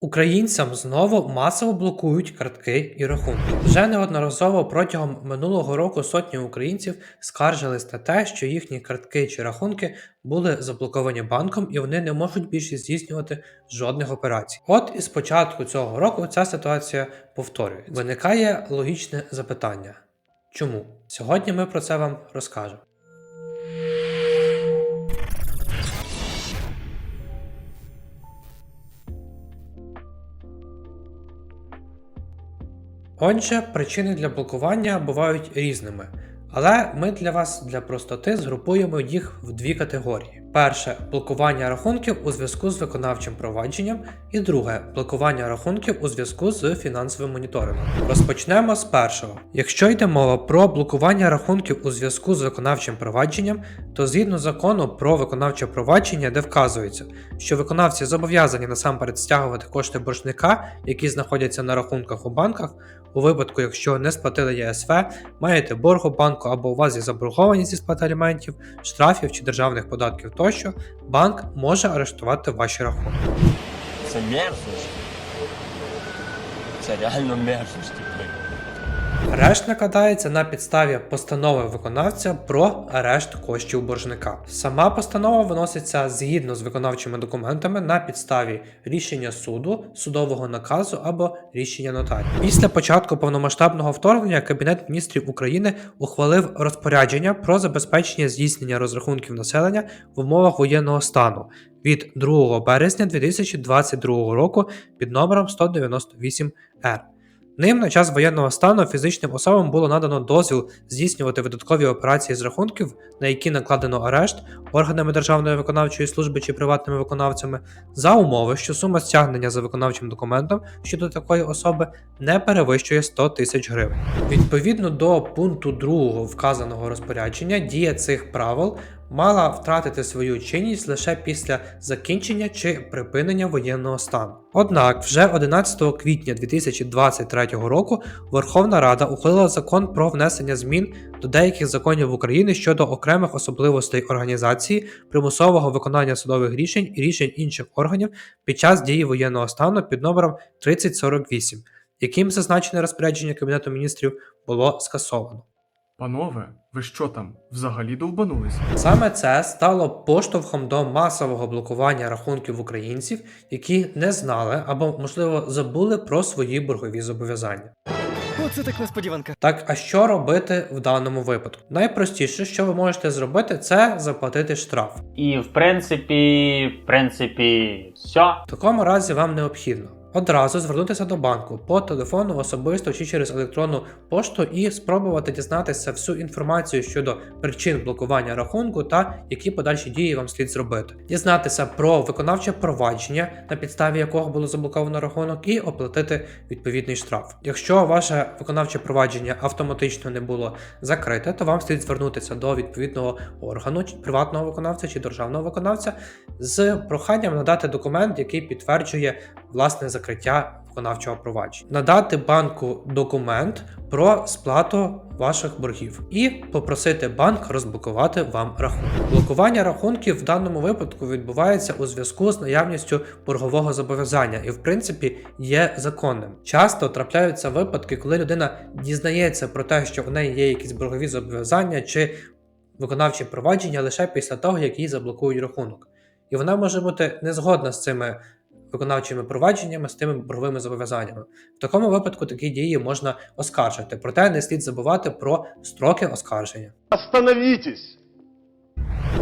Українцям знову масово блокують картки і рахунки. Вже неодноразово протягом минулого року сотні українців скаржились на те, що їхні картки чи рахунки були заблоковані банком і вони не можуть більше здійснювати жодних операцій. От і з початку цього року ця ситуація повторюється. Виникає логічне запитання: чому? Сьогодні ми про це вам розкажемо. Отже, причини для блокування бувають різними, але ми для вас для простоти згрупуємо їх в дві категорії: перше блокування рахунків у зв'язку з виконавчим провадженням, і друге блокування рахунків у зв'язку з фінансовим моніторингом. Розпочнемо з першого. Якщо йде мова про блокування рахунків у зв'язку з виконавчим провадженням, то згідно закону про виконавче провадження, де вказується, що виконавці зобов'язані насамперед стягувати кошти боржника, які знаходяться на рахунках у банках. У випадку, якщо не сплатили ЄСВ, маєте борг у банку або у вас є заборгованість зі сплати аліментів, штрафів чи державних податків тощо, банк може арештувати ваші рахунки. Це мерзость. Це реально мерзость. Арешт накладається на підставі постанови виконавця про арешт коштів боржника. Сама постанова виноситься згідно з виконавчими документами на підставі рішення суду, судового наказу або рішення нотарія. Після початку повномасштабного вторгнення Кабінет міністрів України ухвалив розпорядження про забезпечення здійснення розрахунків населення в умовах воєнного стану від 2 березня 2022 року під номером 198 р Ним на час воєнного стану фізичним особам було надано дозвіл здійснювати видаткові операції з рахунків, на які накладено арешт органами Державної виконавчої служби чи приватними виконавцями, за умови, що сума стягнення за виконавчим документом щодо такої особи не перевищує 100 тисяч гривень. Відповідно до пункту 2 вказаного розпорядження, дія цих правил мала втратити свою чинність лише після закінчення чи припинення воєнного стану. Однак, вже 11 квітня 2023 року Верховна Рада ухвалила закон про внесення змін до деяких законів України щодо окремих особливостей організації, примусового виконання судових рішень і рішень інших органів під час дії воєнного стану під номером 3048, яким зазначене розпорядження Кабінету міністрів було скасовано. Панове, ви що там, взагалі довбанулись? Саме це стало поштовхом до масового блокування рахунків українців, які не знали або, можливо, забули про свої боргові зобов'язання. Оце так несподіванка. Так, а що робити в даному випадку? Найпростіше, що ви можете зробити, це заплатити штраф. І в принципі, в принципі, все. В такому разі вам необхідно одразу звернутися до банку по телефону особисто чи через електронну пошту і спробувати дізнатися всю інформацію щодо причин блокування рахунку та які подальші дії вам слід зробити. Дізнатися про виконавче провадження, на підставі якого було заблоковано рахунок, і оплатити відповідний штраф. Якщо ваше виконавче провадження автоматично не було закрите, то вам слід звернутися до відповідного органу, приватного виконавця чи державного виконавця з проханням надати документ, який підтверджує власне закриття виконавчого провадження, надати банку документ про сплату ваших боргів і попросити банк розблокувати вам рахунок. Блокування рахунків в даному випадку відбувається у зв'язку з наявністю боргового зобов'язання і, в принципі, є законним. Часто трапляються випадки, коли людина дізнається про те, що у неї є якісь боргові зобов'язання чи виконавчі провадження лише після того, як їй заблокують рахунок. І вона може бути не згодна з цими виконавчими провадженнями, з тими борговими зобов'язаннями. В такому випадку такі дії можна оскаржити, проте не слід забувати про строки оскарження. Остановитесь!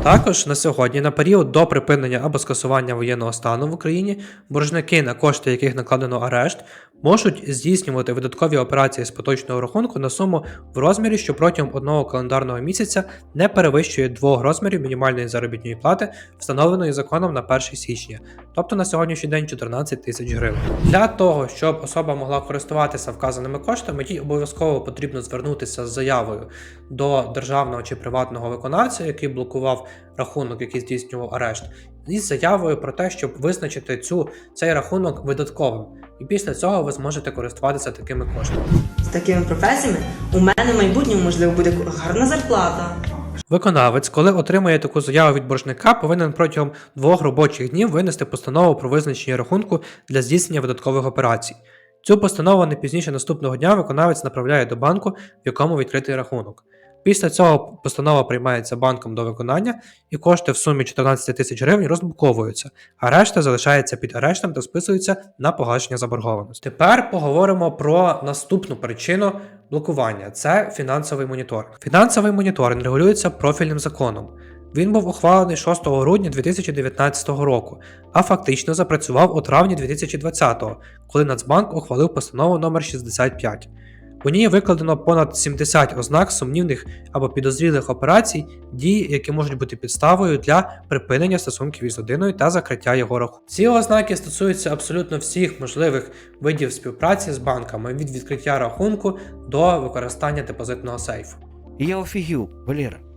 Також на сьогодні, на період до припинення або скасування воєнного стану в Україні, боржники, на кошти яких накладено арешт, можуть здійснювати видаткові операції з поточного рахунку на суму в розмірі, що протягом одного календарного місяця не перевищує двох розмірів мінімальної заробітної плати, встановленої законом на 1 січня, тобто на сьогоднішній день 14 тисяч гривень. Для того, щоб особа могла користуватися вказаними коштами, їй обов'язково потрібно звернутися з заявою до державного чи приватного виконавця, який блокував рахунок, який здійснював арешт, із заявою про те, щоб визначити цю цей рахунок видатковим. І після цього ви зможете користуватися такими коштами. з такими професіями у мене в майбутньому можливо буде гарна зарплата, Виконавець, коли отримує таку заяву від боржника, повинен протягом двох робочих днів винести постанову про визначення рахунку для здійснення видаткових операцій. Цю постанову не пізніше наступного дня виконавець направляє до банку, в якому відкритий рахунок. Після цього постанова приймається банком до виконання і кошти в сумі 14 тисяч гривень розблоковуються, а решта залишається під арештом та списується на погашення заборгованості. Тепер поговоримо про наступну причину блокування це фінансовий моніторинг. Фінансовий моніторинг регулюється профільним законом. Він був ухвалений 6 грудня 2019 року, а фактично запрацював у травні 2020, коли Нацбанк ухвалив постанову номер 65. У ній викладено понад 70 ознак сумнівних або підозрілих операцій, дії, які можуть бути підставою для припинення стосунків із людиною та закриття його рахунку. Ці ознаки стосуються абсолютно всіх можливих видів співпраці з банками від відкриття рахунку до використання депозитного сейфу. Я офігів, Валера.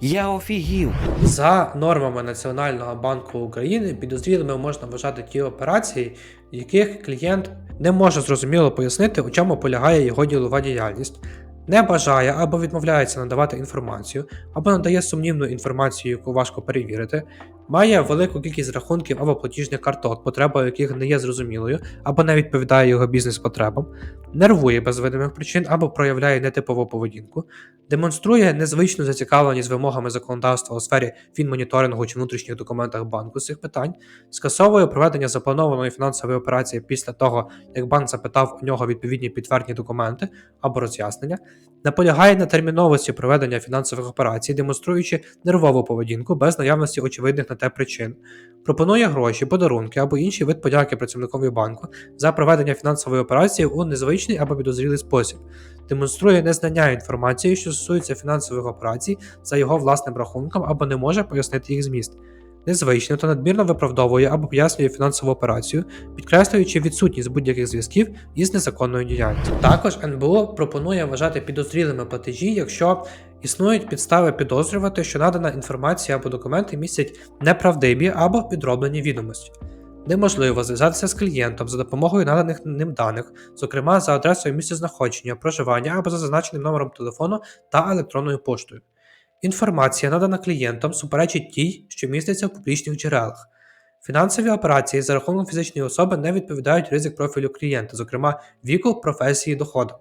Я офігів. За нормами Національного банку України підозрілими можна вважати ті операції, в яких клієнт не може зрозуміло пояснити, у чому полягає його ділова діяльність, не бажає або відмовляється надавати інформацію, або надає сумнівну інформацію, яку важко перевірити, має велику кількість рахунків або платіжних карток, потреба яких не є зрозумілою, або не відповідає його бізнес-потребам, нервує без видимих причин або проявляє нетипову поведінку, демонструє незвичну зацікавленість вимогами законодавства у сфері фінмоніторингу чи внутрішніх документах банку з цих питань, скасовує проведення запланованої фінансової операції після того, як банк запитав у нього відповідні підтвердні документи або роз'яснення, наполягає на терміновості проведення фінансових операцій, демонструючи нервову поведінку без наявності очевидних те причин, пропонує гроші, подарунки або інший вид подяки працівникові банку за проведення фінансової операції у незвичний або підозрілий спосіб, демонструє незнання інформації, що стосується фінансових операцій за його власним рахунком або не може пояснити їх зміст. Незвично та надмірно виправдовує або пояснює фінансову операцію, підкреслюючи відсутність будь-яких зв'язків із незаконною діяльністю. Також НБУ пропонує вважати підозрілими платежі, якщо існують підстави підозрювати, що надана інформація або документи містять неправдиві або підроблені відомості. Неможливо зв'язатися з клієнтом за допомогою наданих ним даних, зокрема за адресою місцезнаходження, проживання або за зазначеним номером телефону та електронною поштою. Інформація, надана клієнтам, суперечить тій, що міститься в публічних джерелах. Фінансові операції за рахунком фізичної особи не відповідають ризик профілю клієнта, зокрема віку, професії, доходу.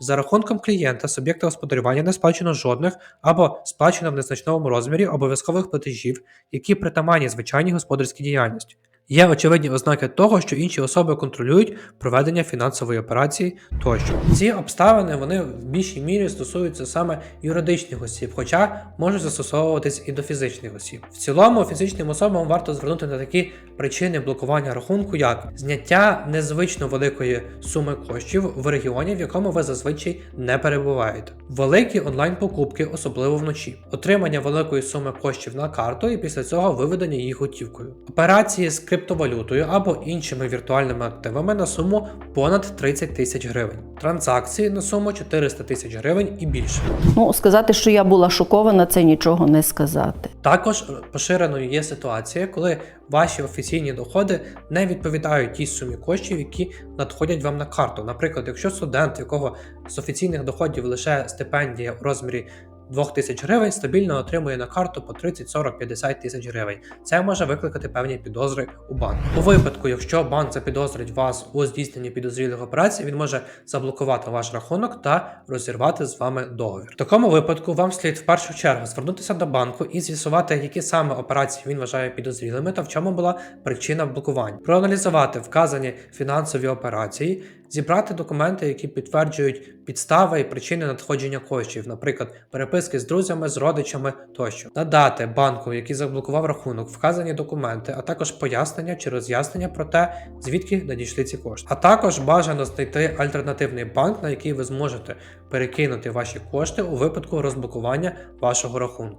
За рахунком клієнта суб'єкта господарювання не сплачено жодних або сплачено в незначному розмірі обов'язкових платежів, які притаманні звичайній господарській діяльності. Є очевидні ознаки того, що інші особи контролюють проведення фінансової операції тощо. Ці обставини вони в більшій мірі стосуються саме юридичних осіб, хоча можуть застосовуватись і до фізичних осіб. В цілому фізичним особам варто звернути на такі причини блокування рахунку, як зняття незвично великої суми коштів в регіоні, в якому ви зазвичай не перебуваєте, великі онлайн-покупки, особливо вночі, отримання великої суми коштів на карту і після цього виведення їх готівкою, операції з криптовалютою або іншими віртуальними активами на суму понад 30 тисяч гривень, транзакції на суму 400 тисяч гривень і більше. Ну, сказати, що я була шокована, це нічого не сказати. Також поширеною є ситуація, коли ваші офіційні доходи не відповідають тій сумі коштів, які надходять вам на карту. Наприклад, якщо студент, якого з офіційних доходів лише стипендія у розмірі 2000 гривень, стабільно отримує на карту по 30, 40, 50 тисяч гривень. Це може викликати певні підозри у банку. У випадку, якщо банк запідозрить вас у здійсненні підозрілих операцій, він може заблокувати ваш рахунок та розірвати з вами договір. В такому випадку вам слід в першу чергу звернутися до банку і з'ясувати, які саме операції він вважає підозрілими та в чому була причина блокувань, проаналізувати вказані фінансові операції, зібрати документи, які підтверджують підстави і причини надходження коштів, наприклад, переписки з друзями, з родичами тощо, надати банку, який заблокував рахунок, вказані документи, а також пояснення чи роз'яснення про те, звідки надійшли ці кошти. А також бажано знайти альтернативний банк, на який ви зможете перекинути ваші кошти у випадку розблокування вашого рахунку.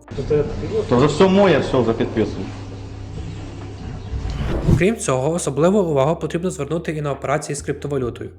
Вже все моє, все вже підписано. Окрім цього, особливу увагу потрібно звернути і на операції з криптовалютою.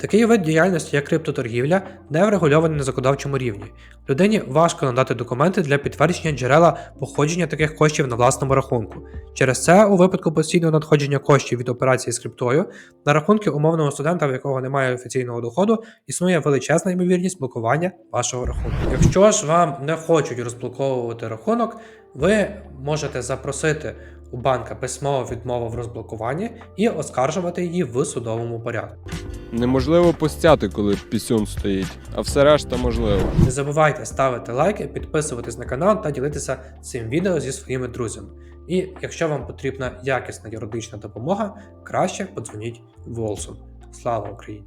Такий вид діяльності, як криптоторгівля, не врегульований на законодавчому рівні. Людині важко надати документи для підтвердження джерела походження таких коштів на власному рахунку. Через це, у випадку постійного надходження коштів від операції з криптою, на рахунки умовного студента, в якого немає офіційного доходу, існує величезна ймовірність блокування вашого рахунку. Якщо ж вам не хочуть розблоковувати рахунок, ви можете запросити у банка письмову відмову в розблокуванні і оскаржувати її в судовому порядку. Неможливо постяти, коли пісюн стоїть, а все решта можливо. Не забувайте ставити лайки, підписуватись на канал та ділитися цим відео зі своїми друзями. І якщо вам потрібна якісна юридична допомога, краще подзвоніть Волсу. Слава Україні!